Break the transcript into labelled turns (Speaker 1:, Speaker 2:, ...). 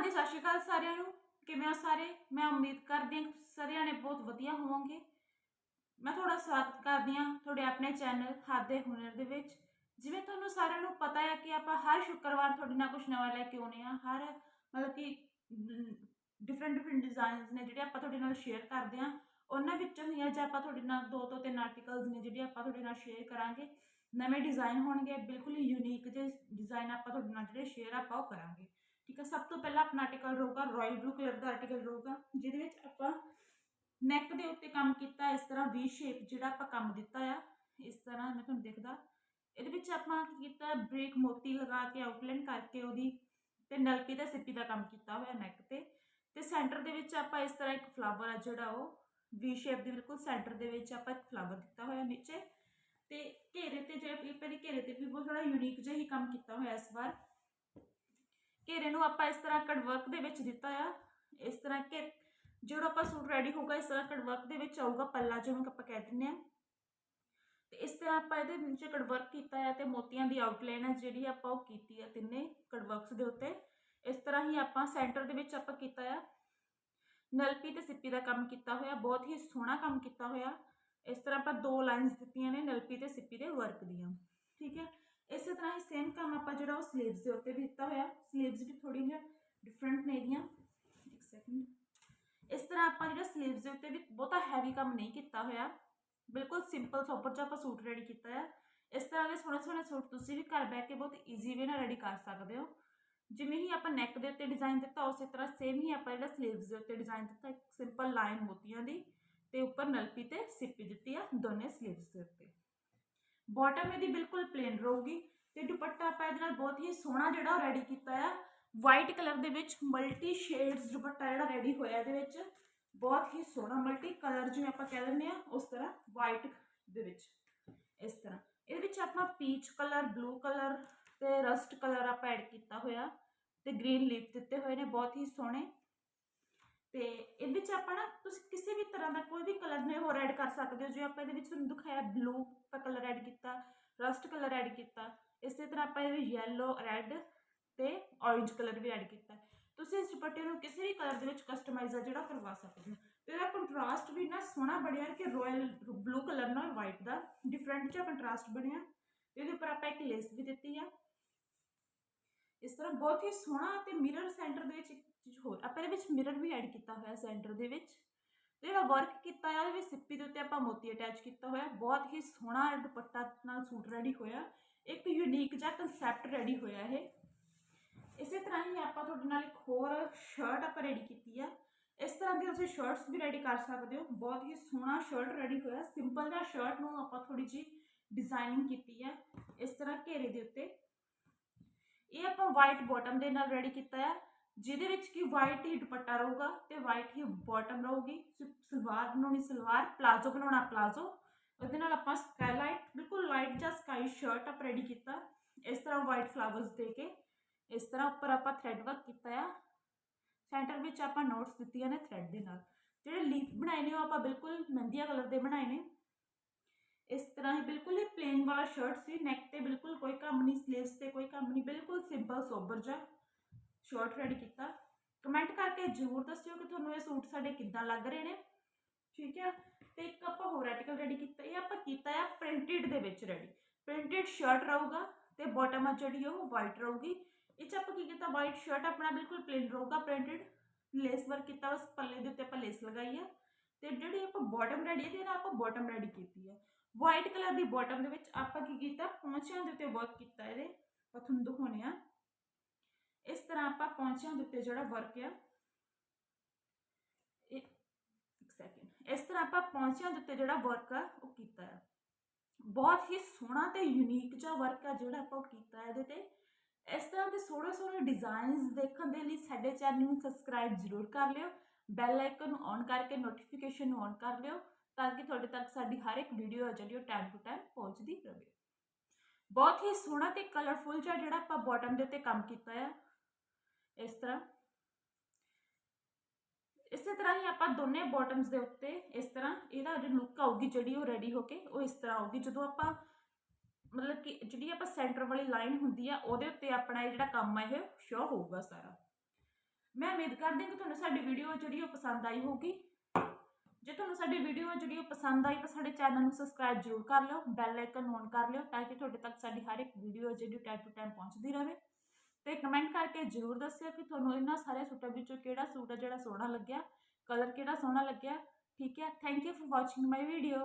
Speaker 1: ਹਾਂਜੀ, ਸਤਿ ਸ਼੍ਰੀ ਅਕਾਲ ਸਾਰਿਆਂ ਨੂੰ। ਕਿਵੇਂ ਹੋ ਸਾਰੇ? ਮੈਂ ਉਮੀਦ ਕਰਦੀ ਹਾਂ ਕਿ ਸਾਰੇ ਜਾਣੇ ਬਹੁਤ ਵਧੀਆ ਹੋਵੋਗੇ। ਮੈਂ ਤੁਹਾਡਾ ਸਵਾਗਤ ਕਰਦੀ ਹਾਂ ਤੁਹਾਡੇ ਆਪਣੇ ਚੈਨਲ ਹੱਥ ਦੇ ਹੁਨਰ ਦੇ ਵਿੱਚ। ਜਿਵੇਂ ਤੁਹਾਨੂੰ ਸਾਰਿਆਂ ਨੂੰ ਪਤਾ ਹੈ ਕਿ ਆਪਾਂ ਹਰ ਸ਼ੁੱਕਰਵਾਰ ਤੁਹਾਡੇ ਨਾਲ ਕੁਝ ਨਵਾਂ ਲੈ ਕੇ ਆਉਨੇ ਆ ਹਰ, ਮਤਲਬ ਕਿ ਡਿਫਰੈਂਟ ਡਿਫਰੈਂਟ ਡਿਜ਼ਾਈਨਸ ਨੇ ਜਿਹੜੇ ਆਪਾਂ ਤੁਹਾਡੇ ਨਾਲ ਸ਼ੇਅਰ ਕਰਦੇ ਹਾਂ। ਉਹਨਾਂ ਵਿੱਚੋਂ ਹੀ ਅੱਜ ਆਪਾਂ ਤੁਹਾਡੇ ਨਾਲ ਦੋ ਤੋਂ ਤਿੰਨ ਆਰਟੀਕਲਸ ਨੇ ਜਿਹੜੇ ਆਪਾਂ ਤੁਹਾਡੇ ਨਾਲ ਸ਼ੇਅਰ ਕਰਾਂਗੇ, ਨਵੇਂ ਡਿਜ਼ਾਈਨ ਹੋਣਗੇ, ਬਿਲਕੁਲ ਹੀ ਯੂਨੀਕ ਜਿਹੇ ਡਿਜ਼ਾਈਨ ਆਪਾਂ ਤੁਹਾਡੇ ਨਾਲ ਜਿਹੜੇ ਸ਼ੇਅਰ ਆਪਾਂ ਉਹ ਕਰਾਂਗੇ। ਠੀਕ ਹੈ ਸਭ ਤੋਂ ਪਹਿਲਾਂ ਆਪਣਾ ਆਰਟੀਕਲ ਰਹੂਗਾ ਰਾਇਲ ਬਲੂ ਕਲਰ ਦਾ ਆਰਟੀਕਲ ਰਹੂਗਾ, ਜਿਹਦੇ ਵਿੱਚ ਆਪਾਂ ਨੈਕ ਦੇ ਉੱਤੇ ਕੰਮ ਕੀਤਾ, ਇਸ ਤਰ੍ਹਾਂ ਵੀ ਸ਼ੇਪ ਜਿਹੜਾ ਆਪਾਂ ਕੰਮ ਦਿੱਤਾ ਆ, ਇਸ ਤਰ੍ਹਾਂ ਮੈਂ ਤੁਹਾਨੂੰ ਦਿਖਦਾ। ਇਹਦੇ ਵਿੱਚ ਆਪਾਂ ਕੀ ਕੀਤਾ ਬ੍ਰੇਕ ਮੋਤੀ ਲਗਾ ਕੇ ਆਊਟਲਾਈਨ ਕਰਕੇ ਉਹਦੀ ਤੇ ਨਲਕੀ ਦਾ ਸਿੱਪੀ ਦਾ ਕੰਮ ਕੀਤਾ ਹੋਇਆ ਨੈਕ ਤੇ। ਤੇ ਸੈਂਟਰ ਦੇ ਵਿੱਚ ਆਪਾਂ ਇਸ ਤਰ੍ਹਾਂ ਇੱਕ ਫਲਾਵਰ ਆ ਜਿਹੜਾ ਉਹ ਵੀ ਸ਼ੇਪ ਦੇ ਬਿਲਕੁਲ ਸੈਂਟਰ ਦੇ ਵਿੱਚ ਆਪਾਂ ਇੱਕ ਫਲਾਵਰ ਦਿੱਤਾ ਹੋਇਆ ਨੀਚੇ। ਤੇ ਘੇਰੇ ਤੇ ਜਿਹੜੇ ਪੇਪਰ ਦੇ ਘੇਰੇ ਤੇ ਵੀ ਬਹੁਤ ਥੋੜਾ ਯੂਨੀਕ ਜਿਹਾ ਹੀ ਕੰਮ ਕੀਤਾ ਹੋਇਆ ਇਸ ਵਾਰ। ਘੇਰੇ ਨੂੰ ਆਪਾਂ ਇਸ ਤਰ੍ਹਾਂ ਕੜਵਰਕ ਦੇ ਵਿੱਚ ਦਿੱਤਾ ਆ। ਇਸ ਤਰ੍ਹਾਂ ਕਿ ਜਿਹੜਾ ਆਪਾਂ ਸੂਟ ਰੈਡੀ ਹੋਊਗਾ, ਇਸ ਤਰ੍ਹਾਂ ਕੜਵਰਕ ਦੇ ਵਿੱਚ ਆਊਗਾ ਪੱਲਾ ਜਿਹਨੂੰ ਆਪਾਂ ਕਹਿ ਦਿੰਦੇ ਆ ਤੇ ਇਸ ਤਰ੍ਹਾਂ ਆਪਾਂ ਇਹਦੇ ਨੀਚੇ ਕੜਵਰਕ ਕੀਤਾ ਹੈ ਤੇ ਮੋਤੀਆਂ ਦੀ ਆਊਟਲਾਈਨ ਹੈ ਜਿਹੜੀ ਆਪਾਂ ਉਹ ਕੀਤੀ ਹੈ ਤਿੰਨੇ ਕੜਵਰਕਸ ਦੇ ਉੱਤੇ। ਇਸ ਤਰ੍ਹਾਂ ਹੀ ਆਪਾਂ ਸੈਂਟਰ ਦੇ ਵਿੱਚ ਆਪਾਂ ਕੀਤਾ ਆ। ਨਲਪੀ ਤੇ ਸਿੱਪੀ ਦਾ ਕੰਮ ਕੀਤਾ ਹੋਇਆ, ਬਹੁਤ ਹੀ ਸੋਹਣਾ ਕੰਮ ਕੀਤਾ ਹੋਇਆ। ਇਸ ਤਰ੍ਹਾਂ ਆਪਾਂ ਦੋ ਲਾਈਨਸ ਦਿੱਤੀਆਂ ਨੇ ਨਲਪੀ ਤੇ ਸਿੱਪੀ ਦੇ ਵਰਕ ਦੀਆਂ। ਠੀਕ ਹੈ। ਇਸੇ ਤਰ੍ਹਾਂ ਹੀ ਸੇਮ ਕੰਮ ਆਪਾਂ ਜਿਹੜਾ ਉਹ ਸਲੀਵਸ ਦੇ ਉੱਤੇ ਵੀ ਦਿੱਤਾ ਹੋਇਆ। ਸਲੀਵਸ ਵੀ ਥੋੜੀ ਜਿਹਾ ਡਿਫਰੈਂਟ ਨੇ ਇਹਦੀਆਂ। ਇੱਕ ਸੈਕਿੰਡ ਇਸ ਤਰ੍ਹਾਂ ਆਪਾਂ ਜਿਹੜਾ ਸਲੀਵਸ ਦੇ ਉੱਤੇ ਵੀ ਬਹੁਤਾ ਹੈਵੀ ਕੰਮ ਨਹੀਂ ਕੀਤਾ ਹੋਇਆ। ਬਿਲਕੁਲ ਸਿੰਪਲ ਸੋਪਰ ਚ ਆਪਾਂ ਸੂਟ ਰੈਡੀ ਕੀਤਾ ਹੈ ਇਸ ਤਰ੍ਹਾਂ ਦੇ ਸੋਹਣੇ ਸੋਹਣੇ ਸੂਟ ਤੁਸੀਂ ਵੀ ਘਰ ਬੈਠ ਕੇ ਬਹੁਤ ਈਜ਼ੀ ਵੇ ਨਾਲ ਰੈਡੀ ਕਰ ਸਕਦੇ ਹੋ। ਜਿਵੇਂ ਹੀ ਆਪਾਂ ਨੈਕ ਦੇ ਉੱਤੇ ਡਿਜ਼ਾਈਨ ਦਿੱਤਾ, ਉਸੇ ਤਰ੍ਹਾਂ ਸੇਮ ਹੀ ਆਪਾਂ ਜਿਹੜਾ ਸਲੀਵਸ ਦੇ ਉੱਤੇ ਡਿਜ਼ਾਈਨ ਦਿੱਤਾ, ਇੱਕ ਸਿੰਪਲ ਲਾਈਨ ਮੋਤੀਆਂ ਦੀ ਤੇ ਉੱਪਰ ਨਲਪੀ ਤੇ ਸਿੱਪੀ ਦਿੱਤੀ ਆ ਦੋਨੇ ਸਲੀਵਸ ਦੇ ਉੱਤੇ। ਬਾਟਮ ਇਹਦੀ ਬਿਲਕੁਲ ਪਲੇਨ ਰਹੂਗੀ ਤੇ ਦੁਪੱਟਾ ਆਪਾਂ ਇਹਦੇ ਨਾਲ ਬਹੁਤ ਹੀ ਸੋਹਣਾ ਜਿਹੜਾ ਰੈਡੀ ਕੀਤਾ ਆ। ਵਾਈਟ ਕਲਰ ਦੇ ਵਿੱਚ ਮਲਟੀ ਸ਼ੇਡਸ ਦੁਪੱਟਾ ਜਿਹੜਾ ਰੈਡੀ ਹੋਇਆ ਇਹਦੇ ਵਿੱਚ। ਬਹੁਤ ਹੀ ਸੋਹਣਾ ਮਲਟੀ ਕਲਰ ਜਿਵੇਂ ਆਪਾਂ ਕਹਿ ਦਿੰਦੇ ਆ, ਉਸ ਤਰ੍ਹਾਂ ਵਾਈਟ ਦੇ ਵਿੱਚ। ਇਸ ਤਰ੍ਹਾਂ। ਇਹਦੇ ਵਿੱਚ ਆਪਾਂ ਪੀਚ ਕਲਰ ਬਲੂ ਕਲਰ ਤੇ ਰਸਟ ਕਲਰ ਆਪਾਂ ਐਡ ਕੀਤਾ ਹੋਇਆ। ਤੇ ਗ੍ਰੀਨ ਲੀਫ ਦਿੱਤੇ ਹੋਏ ਨੇ, ਬਹੁਤ ਹੀ ਸੋਹਣੇ। ਤੇ ਇਹਦੇ ਵਿੱਚ ਆਪਾਂ ਨਾ ਤੁਸੀਂ ਕਿਸੇ ਵੀ ਤਰ੍ਹਾਂ ਦਾ ਕੋਈ ਵੀ ਕਲਰ ਨੇ ਹੋਰ ਐਡ ਕਰ ਸਕਦੇ ਹੋ। ਜੇ ਆਪਾਂ ਇਹਦੇ ਵਿੱਚ ਤੁਹਾਨੂੰ ਦਿਖਾਇਆ ਬਲੂ ਕਲਰ ਐਡ ਕੀਤਾ ਰਸਟ ਕਲਰ ਐਡ ਕੀਤਾ, ਇਸੇ ਤਰ੍ਹਾਂ ਆਪਾਂ ਇਹਦੇ ਵਿੱਚ ਯੈਲੋ ਰੈੱਡ ਤੇ ਔਰੇਂਜ ਕਲਰ ਵੀ ਐਡ ਕੀਤਾ। ਤੁਸੀਂ ਇਸ ਦੁਪੱਟੇ ਨੂੰ ਕਿਸੇ ਵੀ ਕਲਰ ਦੇ ਵਿੱਚ ਕਸਟਮਾਈਜ਼ ਆ ਜਿਹੜਾ ਕਰਵਾ ਸਕਦੇ ਹੋ। ਤੇ ਇਹਦਾ ਕੰਟਰਾਸਟ ਵੀ ਨਾ ਸੋਹਣਾ ਬਣਿਆ ਕਿ ਰਾਇਲ ਬਲੂ ਕਲਰ ਨਾਲ ਵਾਈਟ ਦਾ ਡਿਫਰੈਂਟ ਜਿਹਾ ਕੰਟਰਾਸਟ ਬਣਿਆ। ਤੇ ਇਹਦੇ ਉੱਪਰ ਆਪਾਂ ਇੱਕ ਲੇਸ ਵੀ ਦਿੱਤੀ ਆ। ਇਸ ਤਰ੍ਹਾਂ ਬਹੁਤ ਹੀ ਸੋਹਣਾ ਤੇ ਮਿਰਰ ਸੈਂਟਰ ਦੇ ਵਿੱਚ ਚੀਜ਼ ਹੋਰ, ਆਪਾਂ ਇਹਦੇ ਵਿੱਚ ਮਿਰਰ ਵੀ ਐਡ ਕੀਤਾ ਹੋਇਆ ਸੈਂਟਰ ਦੇ ਵਿੱਚ। ਤੇ ਜਿਹੜਾ ਵਰਕ ਕੀਤਾ ਆ ਉਹਦੇ ਵਿੱਚ ਸਿੱਪੀ ਦੇ ਉੱਤੇ ਆਪਾਂ ਮੋਤੀ ਅਟੈਚ ਕੀਤਾ ਹੋਇਆ, ਬਹੁਤ ਹੀ ਸੋਹਣਾ ਦੁਪੱਟਾ ਨਾਲ ਸੂਟ ਰੈਡੀ ਹੋਇਆ। ਇੱਕ ਯੂਨੀਕ ਜਿਹਾ ਕਨਸੈਪਟ ਰੈਡੀ ਹੋਇਆ ਇਹ। ਇਸੇ ਤਰ੍ਹਾਂ ਹੀ ਆਪਾਂ ਤੁਹਾਡੇ ਨਾਲ ਇੱਕ ਹੋਰ ਸ਼ਰਟ ਆਪਾਂ ਰੈਡੀ ਕੀਤੀ ਆ। ਇਸ ਤਰ੍ਹਾਂ ਦੀ ਤੁਸੀਂ ਸ਼ਰਟਸ ਵੀ ਰੈਡੀ ਕਰ ਸਕਦੇ ਹੋ। ਬਹੁਤ ਹੀ ਸੋਹਣਾ ਸ਼ਰਟ ਰੈਡੀ ਹੋਇਆ। ਸਿੰਪਲ ਜਿਹਾ ਸ਼ਰਟ ਨੂੰ ਆਪਾਂ ਥੋੜੀ ਜੀ ਡਿਜ਼ਾਈਨਿੰਗ ਕੀਤੀ ਹੈ ਇਸ ਤਰ੍ਹਾਂ ਘੇਰੇ ਦੇ ਉੱਤੇ। ਇਹ ਆਪਾਂ ਵਾਈਟ ਬਾਟਮ ਦੇ ਨਾਲ ਰੈਡੀ ਕੀਤਾ ਆ। ਜਿਹਦੇ ਵਿੱਚ ਕਿ ਵਾਈਟ ਹੀ ਦੁਪੱਟਾ ਰਹੂਗਾ ਤੇ ਵਾਈਟ ਹੀ ਬਾਟਮ ਰਹੂਗੀ ਸਲਵਾਰ ਬਣਾਉਣੀ, ਸਲਵਾਰ ਪਲਾਜ਼ੋ ਬਣਾਉਣਾ ਪਲਾਜ਼ੋ ਉਹਦੇ ਨਾਲ ਆਪਾਂ ਸਕਾਈਲਾਈਟ ਬਿਲਕੁਲ ਲਾਈਟ ਜਾਂ ਸਕਾਈ ਸ਼ਰਟ ਆਪ ਰੈਡੀ ਕੀਤਾ। ਇਸ ਤਰ੍ਹਾਂ ਵਾਈਟ ਫਲਾਵਰਸ ਦੇ ਕੇ, ਇਸ ਤਰ੍ਹਾਂ ਉੱਪਰ ਆਪਾਂ ਥ੍ਰੈਡ ਵਰਕ ਕੀਤਾ ਆ। ਸੈਂਟਰ ਵਿੱਚ ਆਪਾਂ ਨੋਟਸ ਦਿੱਤੀਆਂ ਨੇ ਥ੍ਰੈਡ ਦੇ ਨਾਲ। ਜਿਹੜੇ ਲੀਫ ਬਣਾਏ ਨੇ ਉਹ ਆਪਾਂ ਬਿਲਕੁਲ ਮਹਿੰਦੀਆ ਕਲਰ ਦੇ ਬਣਾਏ ਨੇ। ਇਸ ਤਰ੍ਹਾਂ ਹੀ ਬਿਲਕੁਲ ਹੀ ਪਲੇਨ ਵਾਲਾ ਸ਼ਰਟ ਸੀ। ਨੈਕ ਤੇ ਬਿਲਕੁਲ ਕੋਈ ਕੰਮ ਨਹੀਂ ਸਲੀਵਸ ਤੇ ਕੋਈ ਕੰਮ ਨਹੀਂ, ਬਿਲਕੁਲ ਸਿੰਪਲ ਸੋਬਰ ਜਿਹਾ। ਸ਼ਰਟ ਰੈਡੀ ਜ਼ਰੂਰ ਦੱਸਿਓ ਕਿ ਤੁਹਾਨੂੰ ਇਹ ਸੂਟ ਸਾਡੇ ਕਿੱਦਾਂ ਲੱਗ ਰਹੇ ਨੇ। ਠੀਕ ਹੈ। ਤੇ ਇੱਕ ਆਪਾਂ ਹੋਰ ਆਰਟੀਕਲ ਰੈਡੀ ਕੀਤਾ, ਇਹ ਆਪਾਂ ਕੀਤਾ ਹੈ ਪ੍ਰਿੰਟਡ ਦੇ ਵਿੱਚ ਰੈਡੀ ਪ੍ਰਿੰਟਡ ਸ਼ਰਟ ਰਹੂਗਾ ਤੇ ਬਾਟਮ ਆ ਜਿਹੜੀ ਉਹ ਵਾਈਟ ਰਹੂਗੀ। ਇਹ ਚ ਆਪਾਂ ਕੀ ਕੀਤਾ ਵਾਈਟ ਸ਼ਰਟ ਆਪਣਾ ਬਿਲਕੁਲ ਪਲੇਨ ਰਹੂਗਾ ਪ੍ਰਿੰਟਡ ਲੇਸ ਵਰਕ ਕੀਤਾ ਉਸ ਪੱਲੇ ਦੇ ਉੱਤੇ ਆਪਾਂ ਲੇਸ ਲਗਾਈ ਆ। ਤੇ ਜਿਹੜੀ ਆਪਾਂ ਬਾਟਮ ਰੈਡੀ ਹੈ ਤੇ ਇਹਦਾ ਆਪਾਂ ਬਾਟਮ ਰੈਡੀ ਕੀਤੀ ਹੈ ਵਾਈਟ ਕਲਰ ਦੀ ਬਾਟਮ ਦੇ ਵਿੱਚ ਆਪਾਂ ਕੀ ਕੀਤਾ, ਪੌਂਚਿਆਂ ਦੇ ਉੱਤੇ ਵਰਕ ਕੀਤਾ ਇਹਦੇ। ਆਪਾਂ ਤੁਹਾਨੂੰ ਦਿਖਾਉਣੇ ਆ। ਇਸ ਤਰ੍ਹਾਂ ਆਪਾਂ ਪੌਂਚਿਆਂ ਦੇ ਉੱਤੇ ਜਿਹੜਾ ਵਰਕ ਆ ਇੱਕ ਸੈਕਿੰਡ ਇਸ ਤਰ੍ਹਾਂ ਆਪਾਂ ਪੌਂਚਿਆਂ ਦੇ ਉੱਤੇ ਜਿਹੜਾ ਵਰਕ ਆ, ਉਹ ਕੀਤਾ ਆ। ਬਹੁਤ ਹੀ ਸੋਹਣਾ ਤੇ ਯੂਨੀਕ ਜਿਹਾ ਵਰਕ ਆ ਜਿਹੜਾ ਆਪਾਂ ਕੀਤਾ ਇਹਦੇ ਤੇ। ਇਸ ਤਰ੍ਹਾਂ ਦੇ ਸੋਹਣੇ ਸੋਹਣੇ ਡਿਜ਼ਾਈਨਸ ਦੇਖਣ ਦੇ ਲਈ ਸਾਡੇ ਚੈਨਲ ਨੂੰ ਸਬਸਕ੍ਰਾਈਬ ਜ਼ਰੂਰ ਕਰ ਲਿਓ। ਬੈਲ ਆਈਕਨ ਨੂੰ ਔਨ ਕਰਕੇ ਨੋਟੀਫਿਕੇਸ਼ਨ ਨੂੰ ਔਨ ਕਰ ਲਿਓ ਤਾਂ ਕਿ ਤੁਹਾਡੇ ਤੱਕ ਸਾਡੀ ਹਰ ਇੱਕ ਵੀਡੀਓ ਆ ਜਿਹੜੀ ਉਹ ਟਾਈਮ ਟੂ ਟਾਈਮ ਪਹੁੰਚਦੀ ਰਹੇ। ਬਹੁਤ ਹੀ ਸੋਹਣਾ ਤੇ ਕਲਰਫੁਲ ਜਿਹਾ ਜਿਹੜਾ ਆਪਾਂ ਬਾਟਮ ਦੇ ਉੱਤੇ ਕੰਮ ਕੀਤਾ ਆ। ਇਸ ਤਰ੍ਹਾਂ ਇਸੇ ਤਰ੍ਹਾਂ ਹੀ ਆਪਾਂ ਦੋਨੇ ਬਾਟਮਸ ਦੇ ਉੱਤੇ ਇਸ ਤਰ੍ਹਾਂ ਇਹਦਾ ਜਿਹੜੀ ਲੁੱਕ ਆਊਗੀ, ਜਿਹੜੀ ਉਹ ਰੈਡੀ ਹੋ ਕੇ ਉਹ ਇਸ ਤਰ੍ਹਾਂ ਆਊਗੀ। ਜਦੋਂ ਆਪਾਂ ਮਤਲਬ ਕਿ ਜਿਹੜੀ ਆਪਾਂ ਸੈਂਟਰ ਵਾਲੀ ਲਾਈਨ ਹੁੰਦੀ ਆ, ਉਹਦੇ ਉੱਤੇ ਆਪਣਾ ਇਹ ਜਿਹੜਾ ਕੰਮ ਆ, ਇਹ ਸ਼ੋ ਹੋਊਗਾ ਸਾਰਾ। ਮੈਂ ਉਮੀਦ ਕਰਦੀ ਹਾਂ ਕਿ ਤੁਹਾਨੂੰ ਸਾਡੀ ਵੀਡੀਓ ਜਿਹੜੀ ਉਹ ਪਸੰਦ ਆਈ ਹੋਊਗੀ। ਜੇ ਤੁਹਾਨੂੰ ਸਾਡੀ ਵੀਡੀਓ ਜਿਹੜੀ ਉਹ ਪਸੰਦ ਆਈ, ਤਾਂ ਸਾਡੇ ਚੈਨਲ ਨੂੰ ਸਬਸਕ੍ਰਾਈਬ ਜ਼ਰੂਰ ਕਰ ਲਿਓ ਬੈਲ ਆਈਕਨ ਔਨ ਕਰ ਲਿਓ, ਤਾਂ ਕਿ ਤੁਹਾਡੇ ਤੱਕ ਸਾਡੀ ਹਰ ਇੱਕ ਵੀਡੀਓ ਜਿਹੜੀ ਟਾਈਮ ਟੂ ਟਾਈਮ ਪਹੁੰਚਦੀ ਰਹੇ। ਤੇ ਕਮੈਂਟ ਕਰਕੇ ਜ਼ਰੂਰ ਦੱਸਿਓ ਕਿ ਤੁਹਾਨੂੰ ਇਹਨਾਂ ਸਾਰੇ ਸੂਟਾਂ ਵਿੱਚੋਂ ਕਿਹੜਾ ਸੂਟ ਹੈ ਜਿਹੜਾ ਸੋਹਣਾ ਲੱਗਿਆ ਕਲਰ ਕਿਹੜਾ ਸੋਹਣਾ ਲੱਗਿਆ, ਠੀਕ ਹੈ? Thank you for watching my video